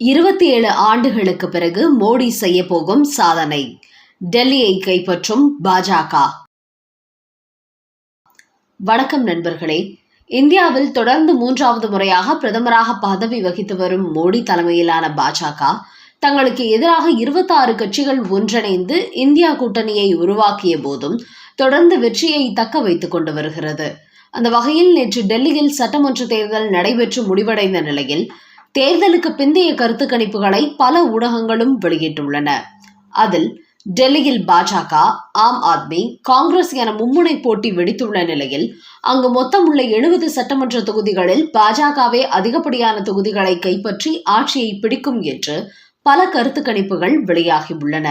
இருபத்தி ஏழு ஆண்டுகளுக்கு பிறகு மோடி செய்ய போகும் சாதனை. டெல்லியை கைப்பற்றும் பாஜக. வணக்கம் நண்பர்களே. இந்தியாவில் தொடர்ந்து மூன்றாவது முறையாக பிரதமராக பதவி வகித்து வரும் மோடி தலைமையிலான பாஜக தங்களுக்கு எதிராக இருபத்தாறு கட்சிகள் ஒன்றிணைந்து இந்தியா கூட்டணியை உருவாக்கிய போதும் தொடர்ந்து வெற்றியை தக்க வைத்துக் கொண்டு வருகிறது. அந்த வகையில் நேற்று டெல்லியில் சட்டமன்ற தேர்தல் நடைபெற்று முடிவடைந்த நிலையில் தேர்தலுக்கு பிந்தைய கருத்து கணிப்புகளை பல ஊடகங்களும் வெளியிட்டுள்ளன. அதில் டெல்லியில் பாஜக ஆம் ஆத்மி காங்கிரஸ் என மும்முனை போட்டி வெடித்துள்ள நிலையில் அங்கு மொத்தம் உள்ள எழுபது சட்டமன்ற தொகுதிகளில் பாஜகவே அதிகப்படியான தொகுதிகளை கைப்பற்றி ஆட்சியை பிடிக்கும் என்று பல கருத்து கணிப்புகள் வெளியாகியுள்ளன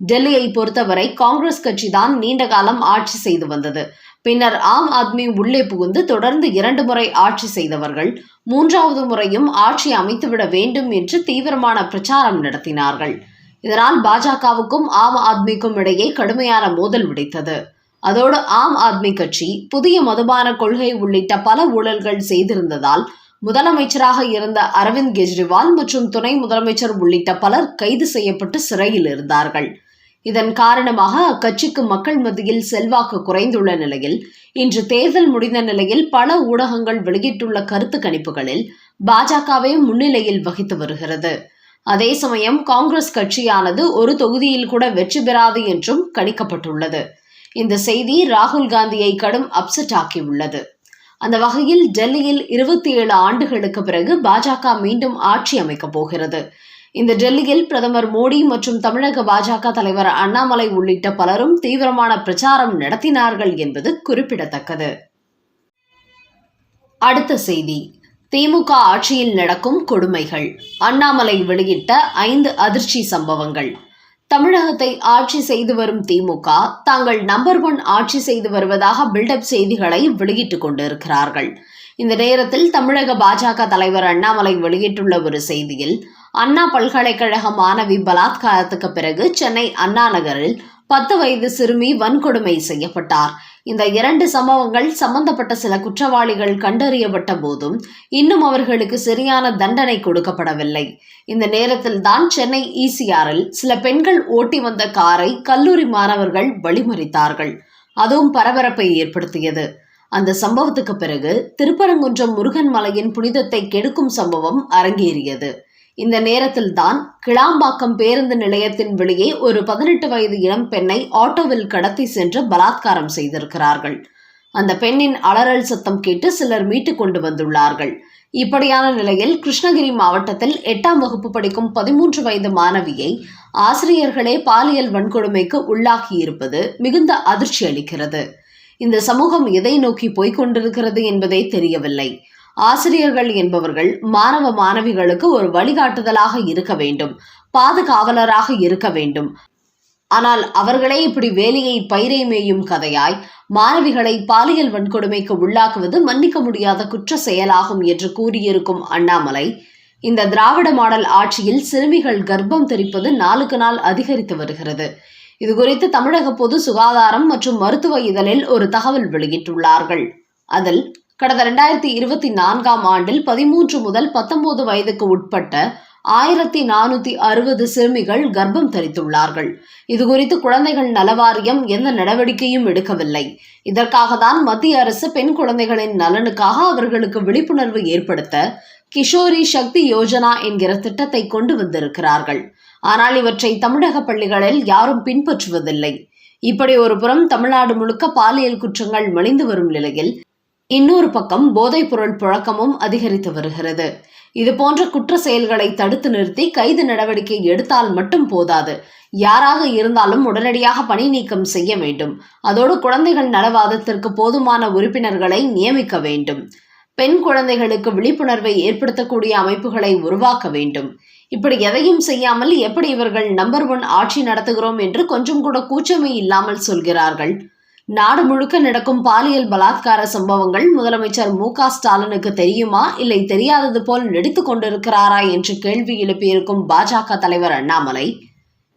டெல்லியை பொறுத்தவரை காங்கிரஸ் கட்சிதான் நீண்ட காலம் ஆட்சி செய்து வந்தது. பின்னர் ஆம் ஆத்மி உள்ளே புகுந்து தொடர்ந்து இரண்டு முறை ஆட்சி செய்தவர்கள் மூன்றாவது முறையும் ஆட்சி அமைத்துவிட வேண்டும் என்று தீவிரமான பிரச்சாரம் நடத்தினார்கள். இதனால் பாஜகவுக்கும் ஆம் ஆத்மிக்கும் இடையே கடுமையான மோதல் வெடித்தது. அதோடு ஆம் ஆத்மி கட்சி புதிய மதுபான கொள்கை உள்ளிட்ட பல ஊழல்கள் செய்திருந்ததால் முதலமைச்சராக இருந்த அரவிந்த் கெஜ்ரிவால் மற்றும் துணை முதலமைச்சர் உள்ளிட்ட பலர் கைது செய்யப்பட்டு சிறையில் இருந்தார்கள். இதன் காரணமாக அக்கட்சிக்கு மக்கள் மத்தியில் செல்வாக்கு குறைந்துள்ள நிலையில் இன்று தேர்தல் முடிந்த நிலையில் பல ஊடகங்கள் வெளியிட்டுள்ள கருத்து கணிப்புகளில் பாஜகவே முன்னிலையில் வகித்து வருகிறது. அதே சமயம் காங்கிரஸ் கட்சியானது ஒரு தொகுதியில் கூட வெற்றி பெறாது என்றும் கணிக்கப்பட்டுள்ளது. இந்த செய்தி ராகுல் காந்தியை கடும் அப்செட் ஆக்கியுள்ளது. அந்த வகையில் டெல்லியில் இருபத்தி ஏழு ஆண்டுகளுக்கு பிறகு பாஜக மீண்டும் ஆட்சி அமைக்கப் போகிறது. இந்த டெல்லியில் பிரதமர் மோடி மற்றும் தமிழக பாஜக தலைவர் அண்ணாமலை உள்ளிட்ட பலரும் தீவிரமான பிரச்சாரம் நடத்தினார்கள் என்பது குறிப்பிடத்தக்கது. அடுத்த செய்தி. திமுக ஆட்சியில் நடக்கும் கொடுமைகள். அண்ணாமலை வெளியிட்ட ஐந்து அதிர்ச்சி சம்பவங்கள். தமிழகத்தை ஆட்சி செய்து வரும் திமுக தாங்கள் நம்பர் ஒன் ஆட்சி செய்து வருவதாக பில்டப் செய்திகளை வெளியிட்டுக் கொண்டிருக்கிறார்கள். இந்த நேரத்தில் தமிழக பாஜக தலைவர் அண்ணாமலை வெளியிட்டுள்ள ஒரு செய்தியில் அண்ணா பல்கலைக்கழக மாணவி பலாத்காரத்துக்கு பிறகு சென்னை அண்ணா நகரில் பத்து வயது சிறுமி வன்கொடுமை செய்யப்பட்டார். இந்த இரண்டு சம்பவங்கள் சம்பந்தப்பட்ட சில குற்றவாளிகள் கண்டறியப்பட்ட போதும் இன்னும் அவர்களுக்கு சரியான தண்டனை கொடுக்கப்படவில்லை. இந்த நேரத்தில் தான் சென்னை ஈசிஆரில் சில பெண்கள் ஓட்டி வந்த காரை கல்லூரி மாணவர்கள் வழிமறித்தார்கள். அதுவும் பரபரப்பை ஏற்படுத்தியது. அந்த சம்பவத்துக்கு பிறகு திருப்பரங்குன்றம் முருகன் மலையின் புனிதத்தை கெடுக்கும் சம்பவம் அரங்கேறியது. இந்த நேரத்தில் தான் கிளாம்பாக்கம் பேருந்து நிலையத்தின் வெளியே ஒரு பதினெட்டு வயது இளம் பெண்ணை ஆட்டோவில் கடத்தி சென்று பலாத்காரம் செய்திருக்கிறார்கள். அந்த பெண்ணின் அலறல் சத்தம் கேட்டு சிலர் மீட்டு கொண்டு வந்துள்ளார்கள். இப்படியான நிலையில் கிருஷ்ணகிரி மாவட்டத்தில் எட்டாம் வகுப்பு படிக்கும் பதிமூன்று வயது மாணவியை ஆசிரியர்களே பாலியல் வன்கொடுமைக்கு உள்ளாகியிருப்பது மிகுந்த அதிர்ச்சி அளிக்கிறது இந்த சமூகம் எதை நோக்கி போய்க் கொண்டிருக்கிறது என்பதே தெரியவில்லை. ஆசிரியர்கள் என்பவர்கள் மாணவ மாணவிகளுக்கு ஒரு வழிகாட்டுதலாக இருக்க வேண்டும் பாதுகாவலராக இருக்க வேண்டும். ஆனால் அவர்களே இப்படி வேலையை பயிரை மேயும் கதையாய் மாணவிகளை பாலியல் வன்கொடுமைக்கு உள்ளாக்குவது மன்னிக்க முடியாத குற்ற செயலாகும் என்று கூறியிருக்கும் அண்ணாமலை இந்த திராவிட மாடல் ஆட்சியில் சிறுமிகள் கர்ப்பம் தெரிப்பது நாளுக்கு நாள் அதிகரித்து வருகிறது. இதுகுறித்து தமிழக பொது சுகாதாரம் மற்றும் மருத்துவ இதழில் ஒரு தகவல் வெளியிட்டுள்ளார்கள். அதில் கடந்த இரண்டாயிரத்தி இருபத்தி நான்காம் ஆண்டில் பதிமூன்று முதல் பத்தொன்பது வயதுக்கு உட்பட்ட ஆயிரத்தி நானூத்தி அறுபது சிறுமிகள் கர்ப்பம் தரித்துள்ளார்கள். இதுகுறித்து குழந்தைகள் நலவாரியம் எந்த நடவடிக்கையும் எடுக்கவில்லை. இதற்காக தான் மத்திய அரசு பெண் குழந்தைகளின் நலனுக்காக அவர்களுக்கு விழிப்புணர்வு ஏற்படுத்த கிஷோரி சக்தி யோஜனா என்கிற திட்டத்தை கொண்டு வந்திருக்கிறார்கள். ஆனால் இவற்றை தமிழக பள்ளிகளில் யாரும் பின்பற்றுவதில்லை. இப்படி ஒரு புறம் தமிழ்நாடு முழுக்க பாலியல் குற்றங்கள் மலிந்து வரும் நிலையில் இன்னொரு பக்கம் போதைப்பொருள் புழக்கமும் அதிகரித்து வருகிறது. இது போன்ற குற்ற செயல்களை தடுத்து நிறுத்தி கைது நடவடிக்கை எடுத்தால் மட்டும் போதாது. யாராக இருந்தாலும் உடனடியாக பணி நீக்கம் செய்ய வேண்டும். அதோடு குழந்தைகள் நலவாதத்திற்கு போதுமான உறுப்பினர்களை நியமிக்க வேண்டும். பெண் குழந்தைகளுக்கு விழிப்புணர்வை ஏற்படுத்தக்கூடிய அமைப்புகளை உருவாக்க வேண்டும். இப்படி எதையும் செய்யாமல் எப்படி இவர்கள் நம்பர் ஒன் ஆட்சி நடத்துகிறோம் என்று கொஞ்சம் கூட கூச்சமே இல்லாமல் சொல்கிறார்கள். நாடு முழுக்க நடக்கும் பாலியல் பலாத்கார சம்பவங்கள் முதலமைச்சர் மு க ஸ்டாலினுக்கு தெரியுமா? இல்லை தெரியாதது போல் நடித்து கொண்டிருக்கிறாரா என்று கேள்வி எழுப்பியிருக்கும் பாஜக தலைவர் அண்ணாமலை.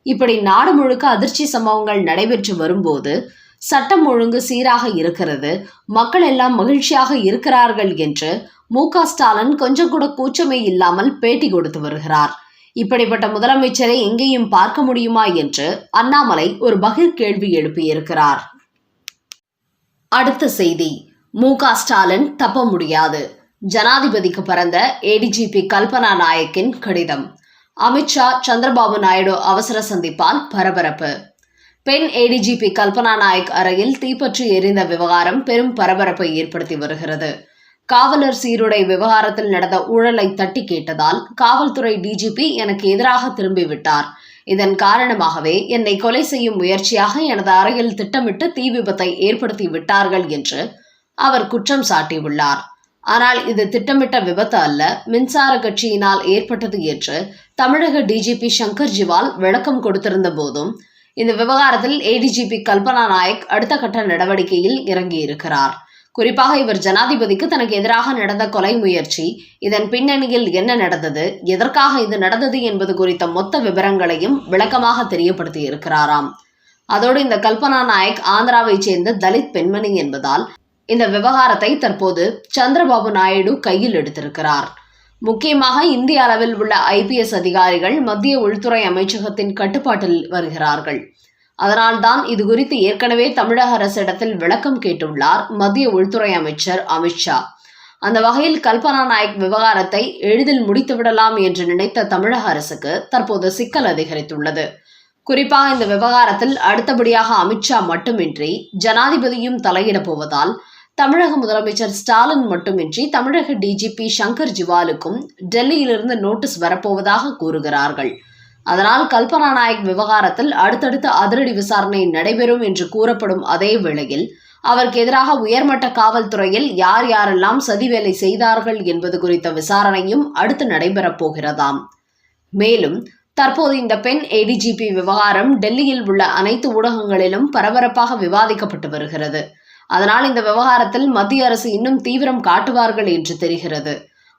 இப்படி நாடு முழுக்க அதிர்ச்சி சம்பவங்கள் நடைபெற்று வரும்போது சட்டம் ஒழுங்கு சீராக இருக்கிறது மக்கள் எல்லாம் மகிழ்ச்சியாக இருக்கிறார்கள் என்று மு க ஸ்டாலின் கொஞ்சம் கூட கூச்சமே இல்லாமல் பேட்டி கொடுத்து வருகிறார். இப்படிப்பட்ட முதலமைச்சரை எங்கேயும் பார்க்க முடியுமா என்று அண்ணாமலை ஒரு பகிர் கேள்வி எழுப்பியிருக்கிறார். அடுத்த செய்தி. மு க ஸ்டாலின் தப்ப முடியாது. ஜனாதிபதிக்கு பிறந்த ஏடிஜிபி கல்பனா நாயக்கின் கடிதம். அமித்ஷா சந்திரபாபு நாயுடு அவசர சந்திப்பால் பரபரப்பு. பெண் ஏடிஜிபி கல்பனா நாயக் அறையில் தீப்பற்றி எரிந்த விவகாரம் பெரும் பரபரப்பை ஏற்படுத்தி வருகிறது. காவலர் சீருடை விவகாரத்தில் நடந்த ஊழலை தட்டி கேட்டதால் காவல்துறை டிஜிபி எனக்கு எதிராக திரும்பிவிட்டார் இதன் காரணமாகவே என்னை கொலை செய்யும் முயற்சியாக எனது அறையில் திட்டமிட்டு தீ விபத்தை ஏற்படுத்தி விட்டார்கள் என்று அவர் குற்றம் சாட்டியுள்ளார். ஆனால் இது திட்டமிட்ட விபத்து அல்ல மின்சார கட்சியினால் ஏற்பட்டது என்று தமிழக டிஜிபி சங்கர் ஜிவால் விளக்கம் கொடுத்திருந்த போதும் இந்த விவகாரத்தில் ஏடிஜிபி கல்பனா நாயக் அடுத்த கட்ட நடவடிக்கையில் இறங்கியிருக்கிறார். குறிப்பாக இவர் ஜனாதிபதிக்கு தனக்கு எதிராக நடந்த கொலை முயற்சி இதன் பின்னணியில் என்ன நடந்தது எதற்காக இது நடந்தது என்பது குறித்த மொத்த விவரங்களையும் விளக்கமாக தெரியப்படுத்தி இருக்கிறாராம் அதோடு இந்த கல்பனா நாயக் ஆந்திராவைச் சேர்ந்த தலித் பெண்மணி என்பதால் இந்த விவகாரத்தை தற்போது சந்திரபாபு நாயுடு கையில் எடுத்திருக்கிறார். முக்கியமாக இந்திய அளவில் உள்ள ஐபிஎஸ் அதிகாரிகள் மத்திய உள்துறை அமைச்சகத்தின் கட்டுப்பாட்டில் வருகிறார்கள். அதனால்தான் இது குறித்து ஏற்கனவே தமிழக அரசிடத்தில் விளக்கம் கேட்டுள்ளார் மத்திய உள்துறை அமைச்சர் அமித்ஷா அந்த வகையில் கல்பனா நாயக் விவகாரத்தை எளிதில் முடித்துவிடலாம் என்று நினைத்த தமிழக அரசுக்கு தற்போது சிக்கல் அதிகரித்துள்ளது. குறிப்பாக இந்த விவகாரத்தில் அடுத்தபடியாக அமித்ஷா மட்டுமின்றி ஜனாதிபதியும் தலையிடப் போவதால் தமிழக முதலமைச்சர் ஸ்டாலின் மட்டுமின்றி தமிழக டிஜிபி சங்கர் ஜிவாலுக்கும் டெல்லியிலிருந்து நோட்டீஸ் வரப்போவதாக கூறுகிறார்கள். அதனால் கல்பனா நாயக் விவகாரத்தில் அடுத்தடுத்த அதிரடி விசாரணை நடைபெறும் என்று கூறப்படும் அதே வேளையில் அவருக்கு எதிராக உயர்மட்ட காவல்துறையில் யார் யாரெல்லாம் சதி வேலை செய்தார்கள் என்பது குறித்த விசாரணையும் அடுத்து நடைபெறப் போகிறதாம். மேலும் தற்போது இந்த பெண் ஏடிஜிபி விவகாரம் டெல்லியில் உள்ள அனைத்து ஊடகங்களிலும் பரபரப்பாக விவாதிக்கப்பட்டு வருகிறது. அதனால் இந்த விவகாரத்தில் மத்திய அரசு இன்னும் தீவிரம் காட்டுவார்கள் என்று தெரிகிறது.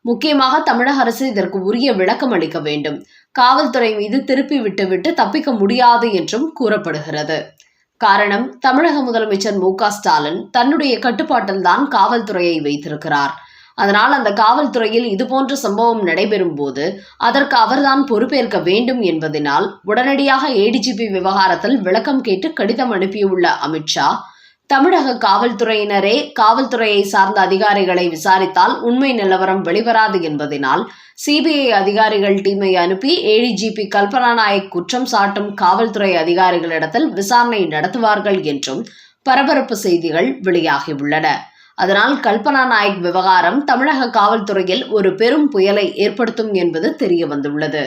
முக்கியமாக தமிழக அரசு இதற்கு உரிய விளக்கம் அளிக்க வேண்டும். காவல்துறை மீது திருப்பி விட்டுவிட்டு தப்பிக்க முடியாது என்றும் கூறப்படுகிறது. காரணம் தமிழக முதலமைச்சர் மு க ஸ்டாலின் தன்னுடைய கட்டுப்பாட்டில்தான் காவல்துறையை வைத்திருக்கிறார். அதனால் அந்த காவல்துறையில் இதுபோன்ற சம்பவம் நடைபெறும் போது அதற்கு அவர்தான் பொறுப்பேற்க வேண்டும் என்பதனால் உடனடியாக ஏடிஜிபி விவகாரத்தில் விளக்கம் கேட்டு கடிதம் அனுப்பியுள்ள அமித்ஷா தமிழக காவல்துறையினரே காவல்துறையை சார்ந்த அதிகாரிகளை விசாரித்தால் உண்மை நிலவரம் வெளிவராது என்பதனால் சிபிஐ அதிகாரிகள் டீமை அனுப்பி ஏடிஜிபி கல்பனா நாயக் குற்றம் சாட்டும் காவல்துறை அதிகாரிகளிடத்தில் விசாரணை நடத்துவார்கள் என்றும் பரபரப்பு செய்திகள் வெளியாகியுள்ளன. அதனால் கல்பனா நாயக் விவகாரம் தமிழக காவல்துறையில் ஒரு பெரும் புயலை ஏற்படுத்தும் என்பது தெரிய வந்துள்ளது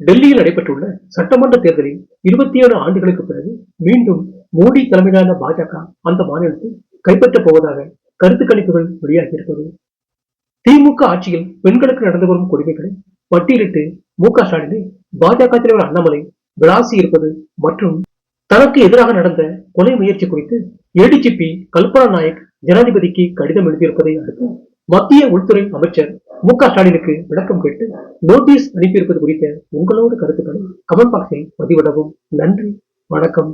டெல்லியில் நடைபெற்றுள்ள சட்டமன்ற தேர்தலில் இருபத்தி ஏழு ஆண்டுகளுக்கு பிறகு மீண்டும் மோடி தலைமையிலான பாஜக அந்த மாநிலத்தை கைப்பற்றப் போவதாக கருத்து கணிப்புகள் வெளியாகியிருப்பது திமுக ஆட்சியில் பெண்களுக்கு நடந்து வரும் கொடுமைகளை பட்டியலிட்டு மு க ஸ்டாலினை பாஜக தலைவர் அண்ணாமலை விளாசி இருப்பது மற்றும் தனக்கு எதிராக நடந்த கொலை முயற்சி குறித்து ஏடிஜிபி கல்பனா நாயக் ஜனாதிபதிக்கு கடிதம் எழுதியிருப்பதை அடுத்து மத்திய உள்துறை அமைச்சர் மு க ஸ்டாலினுக்கு விளக்கம் கேட்டு நோட்டீஸ் அனுப்பியிருப்பது குறித்த உங்களோட கருத்துக்களை கமெண்ட் பாக்ஸில் பதிவிடவும். நன்றி. வணக்கம்.